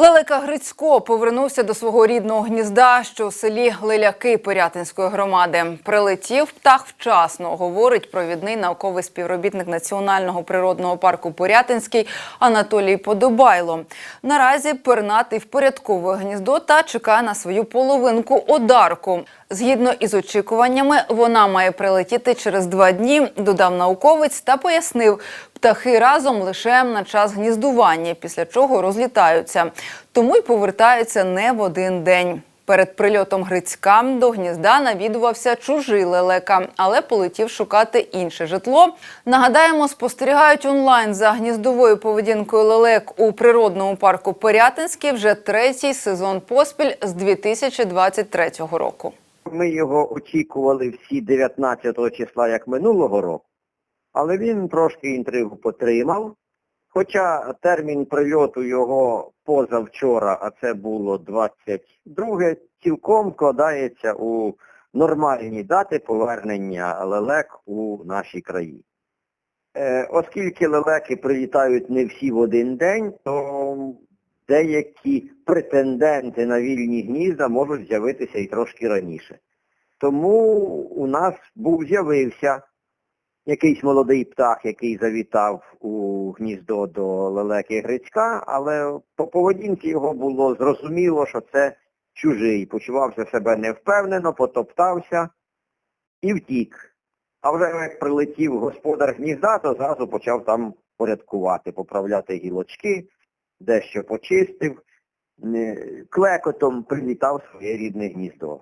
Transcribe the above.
Лелека Грицько повернувся до свого рідного гнізда, що у селі Леляки Пирятинської громади. Прилетів птах вчасно, говорить провідний науковий співробітник Національного природного парку Пирятинський Анатолій Подобайло. Наразі пернатий впорядковує гніздо та чекає на свою половинку одарку. Згідно із очікуваннями, вона має прилетіти через два дні, додав науковець та пояснив, птахи разом лише на час гніздування, після чого розлітаються. Тому й повертаються не в один день. Перед прильотом Грицька до гнізда навідувався чужий лелека, але полетів шукати інше житло. Нагадаємо, спостерігають онлайн за гніздовою поведінкою лелек у природному парку Пирятинський вже третій сезон поспіль з 2023 року. Ми його очікували всі 19 числа, як минулого року, але він трошки інтригу потримав. Хоча термін прильоту його позавчора, а це було 22, цілком вкладається у нормальні дати повернення лелек у нашій країні. Е, оскільки лелеки прилітають не всі в один день, то деякі претенденти на вільні гнізда можуть з'явитися і трошки раніше. Тому у нас був з'явився якийсь молодий птах, який завітав у гніздо до лелеки Грицька, але по поведінці його було зрозуміло, що це чужий. Почувався себе невпевнено, потоптався і втік. А вже як прилетів господар гнізда, то зразу почав там порядкувати, поправляти гілочки, дещо почистив, е, клекотом привітав своє рідне гніздо.